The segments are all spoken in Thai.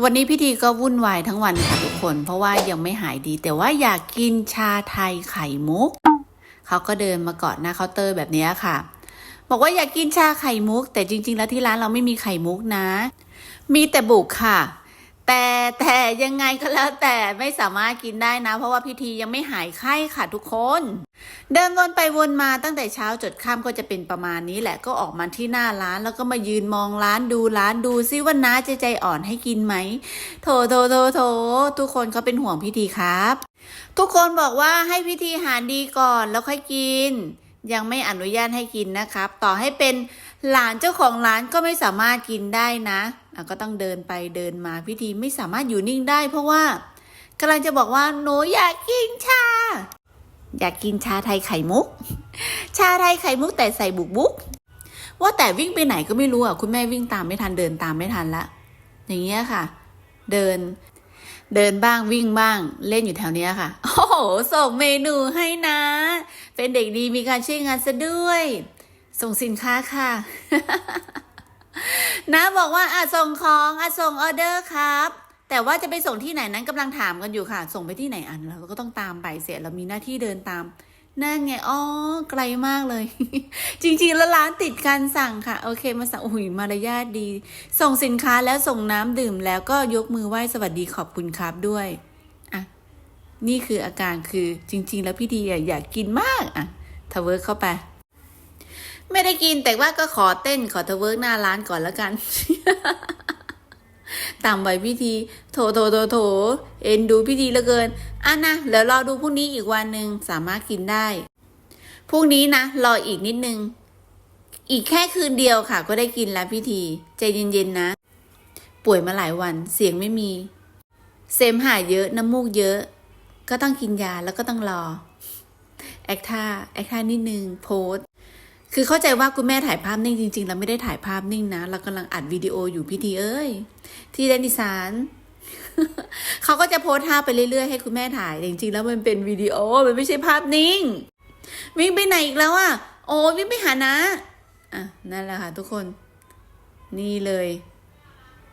วันนี้พิธีก็วุ่นวายทั้งวันค่ะทุกคน เพราะว่ายังไม่หายดี แต่ว่าอยากกินชาไทยไข่มุก เขาก็เดินมาเกาะหน้าเคาน์เตอร์แบบนี้ค่ะ บอกว่าอยากกินชาไข่มุก แต่จริง ๆ แล้วที่ร้านเราไม่มีไข่มุกนะ มีแต่บุกค่ะ แต่แต่ยังไงก็แล้วแต่ไม่สามารถกินได้นะ เพราะว่าพิธียังไม่หายไข้ค่ะทุกคน เดินวนไปวนมาตั้งแต่เช้าจดค่ำก็จะเป็นประมาณนี้แหละก็ออกมาที่หน้าร้านแล้วก็มายืนมองร้านดูร้านดูซิว่าน้าจะใจอ่อนให้กินไหมโถโถโถโถทุกคนเขาเป็นห่วงพิธีครับ ทุกคนบอกว่าให้พิธีหารดีก่อนแล้วค่อยกิน ยังไม่อนุญาตให้กินนะครับ ต่อให้เป็นหลานเจ้าของร้านก็ไม่สามารถกินได้นะ อะก็ต้องเดินไปเดินมาพิธีไม่สามารถอยู่นิ่งได้ เพราะว่ากำลังจะบอกว่าหนูอยากกินชา อยากกินชาไทยไข่มุก ชาไทยไข่มุกแต่ใส่บุกบุกว่าแต่วิ่งไปไหนก็ไม่รู้อะคุณแม่วิ่งตามไม่ทันเดินตามไม่ทันละ อย่างเงี้ยค่ะ เดิน เดินบ้างวิ่งบ้าง เล่นอยู่แถวเนี้ยค่ะ โอ้โหส่งเมนูให้นะ เป็นเด็กดีมีการช่วยงานซะด้วย ส่งสินค้าค่ะ นะบอกว่าอะส่งของอะส่งออเดอร์ครับ แต่ว่าจะไปส่งที่ไหนนั้นกำลังถามกันอยู่ค่ะ ส่งไปที่ไหนอันเราก็ต้องตามไปเสียเรามีหน้าที่เดินตามนั่นไงอ๋อไกลมากเลย จริงๆ แล้วร้านติดการสั่งค่ะ โอเค มาสั่งอุ้ยมารยาทดี ส่งสินค้าแล้วส่งน้ำดื่มแล้วก็ยกมือไหว้สวัสดีขอบคุณครับด้วยอะนี่คืออาการคือจริง ๆ แล้วพี่ดีอยากกินมากอะทเวิร์กเข้าไป ไม่ได้กินแต่ว่าก็ขอเต้นขอทเวิร์กหน้าร้านก่อนแล้วกัน ตามไว้พิธี โถโถโถโถเอ็นดูพิธีเหลือเกินอะนะเดี๋ยวรอดูพรุ่งนี้อีกวันหนึ่งสามารถกินได้พรุ่งนี้นะรออีกนิดนึง อีกแค่คืนเดียวค่ะ ก็ได้กินแล้วพิธีใจเย็นๆนะ ป่วยมาหลายวันเสียงไม่มีเสมหะเยอะน้ำมูกเยอะ ก็ต้องกินยาแล้วก็ต้องรอ แอคท่าแอคท่านิดนึงโพส คือเข้าใจว่าคุณแม่ถ่ายภาพนิ่งจริงๆเราไม่ได้ถ่ายภาพนิ่งนะ เรากำลังอัดวิดีโออยู่พิธีเอ้ย ที่แดนิสานเขาก็จะโพสท่าไปเรื่อยๆให้คุณแม่ถ่ายจริงๆแล้วมันเป็นวิดีโอมันไม่ใช่ภาพนิ่ง วิ่งไปไหนอีกแล้วอะโอ้วิ่งไปหานะอะนั่นแหละค่ะทุกคน นี่เลย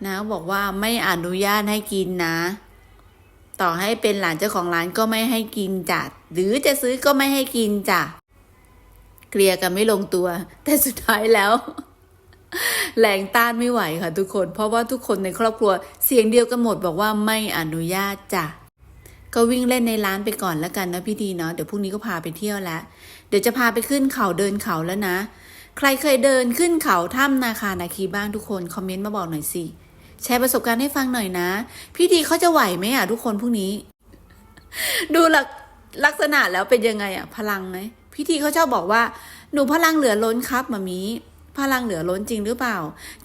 นะบอกว่าไม่อนุญาตให้กินนะ ต่อให้เป็นหลานเจ้าของร้านก็ไม่ให้กินจ้ะหรือจะซื้อก็ไม่ให้กินจ้ะ เคลียร์กันไม่ลงตัว แต่สุดท้ายแล้ว แรงต้านไม่ไหวค่ะทุกคน เพราะว่าทุกคนในครอบครัวเสียงเดียวกันหมดบอกว่าไม่อนุญาตจ้ะก็วิ่งเล่นในร้านไปก่อนแล้วกันนะพี่ดีเนาะเดี๋ยวพรุ่งนี้ก็พาไปเที่ยวแล้วเดี๋ยวจะพาไปขึ้นเขาเดินเขาแล้วนะ ใครเคยเดินขึ้นเขาถ้ำนาคานาคีบ้างทุกคนคอมเมนต์มาบอกหน่อยสิแชร์ประสบการณ์ให้ฟังหน่อยนะ พี่ดีเขาจะไหวไหมอะทุกคนพรุ่งนี้ ดูลักลักษณะแล้วเป็นยังไงอะ พลังไหม พี่ทีเขาชอบบอกว่า หนูพลังเหลือล้นครับมามีพลังเหลือล้นจริงหรือเปล่า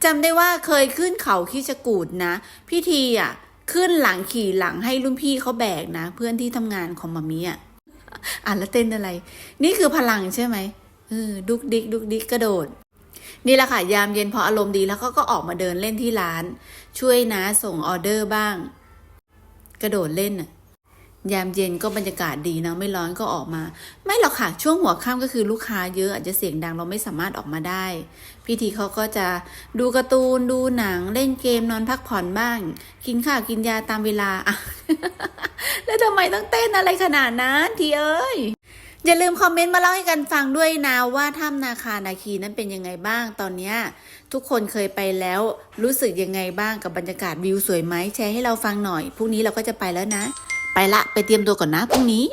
จำได้ว่าเคยขึ้นเขาคิชกูดนะพี่ทีอะขึ้นหลังขี่หลังให้รุ่นพี่เขาแบกนะ เพื่อนที่ทำงานของมามีอะอ่านแล้วเต้นอะไร นี่คือพลังใช่ไหมเออดุกดิกดุกดิกกระโดดนี่แหละค่ะยามเย็นพออารมณ์ดีแล้วเขาก็ออกมาเดินเล่นที่ร้าน ช่วยนะส่งออเดอร์บ้าง กระโดดเล่นน่ะ ยามเย็นก็บรรยากาศดีนะไม่ร้อนก็ออกมา ไม่หรอกค่ะช่วงหัวค่ำก็คือลูกค้าเยอะอาจจะเสียงดังเราไม่สามารถออกมาได้พี่ทีเขาก็จะดูการ์ตูนดูหนังเล่นเกมนอนพักผ่อนบ้าง กินข้าวกินยาตามเวลาอะแล้วทำไมต้องเต้นอะไรขนาดนั้นทีเอ้ยอย่าลืมคอมเมนต์มาเล่าให้กันฟังด้วยนะว่าถ้ำนาคานาคีนั้นเป็นยังไงบ้างตอนนี้ทุกคนเคยไปแล้วรู้สึกยังไงบ้างกับบรรยากาศวิวสวยไหมแชร์ให้เราฟังหน่อยพรุ่งนี้เราก็จะไปแล้วนะ ไปละไปเตรียมตัวก่อนนะพรุ่งนี้